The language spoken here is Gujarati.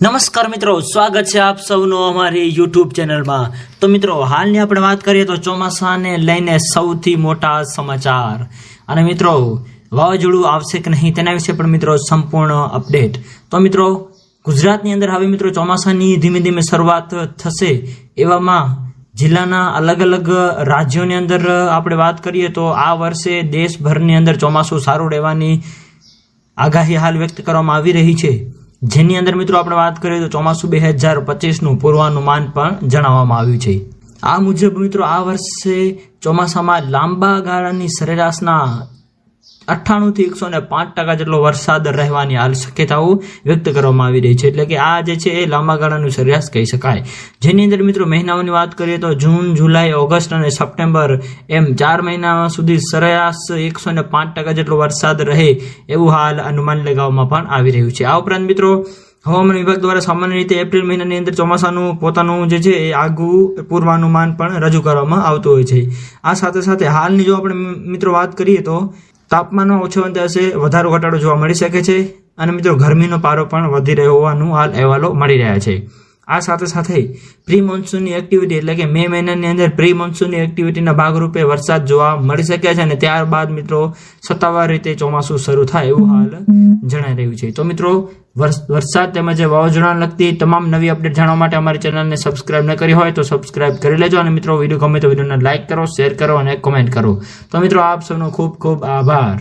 નમસ્કાર મિત્રો, સ્વાગત છે આપ સૌનો અમારી યુટ્યુબ ચેનલમાં. તો મિત્રો, હાલની આપણે વાત કરીએ તો ચોમાસાને લઈને સૌથી મોટા સમાચાર. અને મિત્રો, વાવાઝોડું આવશે કે નહીં તેના વિશે પણ મિત્રો સંપૂર્ણ અપડેટ. તો મિત્રો, ગુજરાતની અંદર હવે મિત્રો ચોમાસાની ધીમે ધીમે શરૂઆત થશે એવામાં જિલ્લાના અલગ અલગ રાજ્યોની અંદર આપણે વાત કરીએ તો આ વર્ષે દેશભરની અંદર ચોમાસું સારું રહેવાની આગાહી હાલ વ્યક્ત કરવામાં આવી રહી છે. જેની અંદર મિત્રો આપણે વાત કરીએ તો ચોમાસું બે હજાર પચીસનું પૂર્વાનુમાન પણ જણાવવામાં આવ્યું છે. આ મુજબ મિત્રો આ વર્ષે ચોમાસામાં લાંબા ગાળાની સરેરાશના અઠ્ઠાણું થી એકસો ને પાંચ ટકા જેટલો વરસાદ રહેવાની હાલ શક્યતાઓ વ્યક્ત કરવામાં આવી રહી છે. એટલે કે આ જે છે એ લાંબા ગાળાનું સરેરાશ કહી શકાય. જેની અંદર મિત્રો મહિનાઓની વાત કરીએ તો જૂન, જુલાઈ, ઓગસ્ટ અને સપ્ટેમ્બર એમ ચાર મહિના સુધી સરેરાશ એકસો ને પાંચ ટકા જેટલો વરસાદ રહે એવું હાલ અનુમાન લગાવવામાં પણ આવી રહ્યું છે. આ ઉપરાંત મિત્રો હવામાન વિભાગ દ્વારા સામાન્ય રીતે એપ્રિલ મહિનાની અંદર ચોમાસાનું પોતાનું જે છે એ આગવું પૂર્વાનુમાન પણ રજૂ કરવામાં આવતું હોય છે. આ સાથે સાથે હાલની જો આપણે મિત્રો વાત કરીએ તો તાપમાનમાં ઓછો અંદાજે વધારો ઘટાડો જોવા મળી શકે છે. અને મિત્રો, ગરમીનો પારો પણ વધી રહ્યો હોવાનું હાલ અહેવાલો મળી રહ્યા છે. આ સાથે સાથે પ્રી મોન્સૂનની એક્ટિવિટી એટલે કે મે મહિનાની અંદર પ્રી મોન્સૂનની એક્ટિવિટીના ભાગરૂપે વરસાદ જોવા મળી શકે છે અને ત્યારબાદ મિત્રો સત્તાવાર રીતે ચોમાસું શરૂ થાય એવું હાલ જણાઈ રહ્યું છે. તો મિત્રો વરસાદ તેમજ વાવાઝોડાને લગતી તમામ નવી અપડેટ જાણવા માટે અમારી ચેનલને સબસ્ક્રાઇબ ન કરી હોય તો સબસ્ક્રાઇબ કરી લેજો અને મિત્રો વીડિયો ગમે તો વિડીયોને લાઇક કરો શેર કરો અને કોમેન્ટ કરો. તો મિત્રો આપ સૌનો ખૂબ ખૂબ આભાર.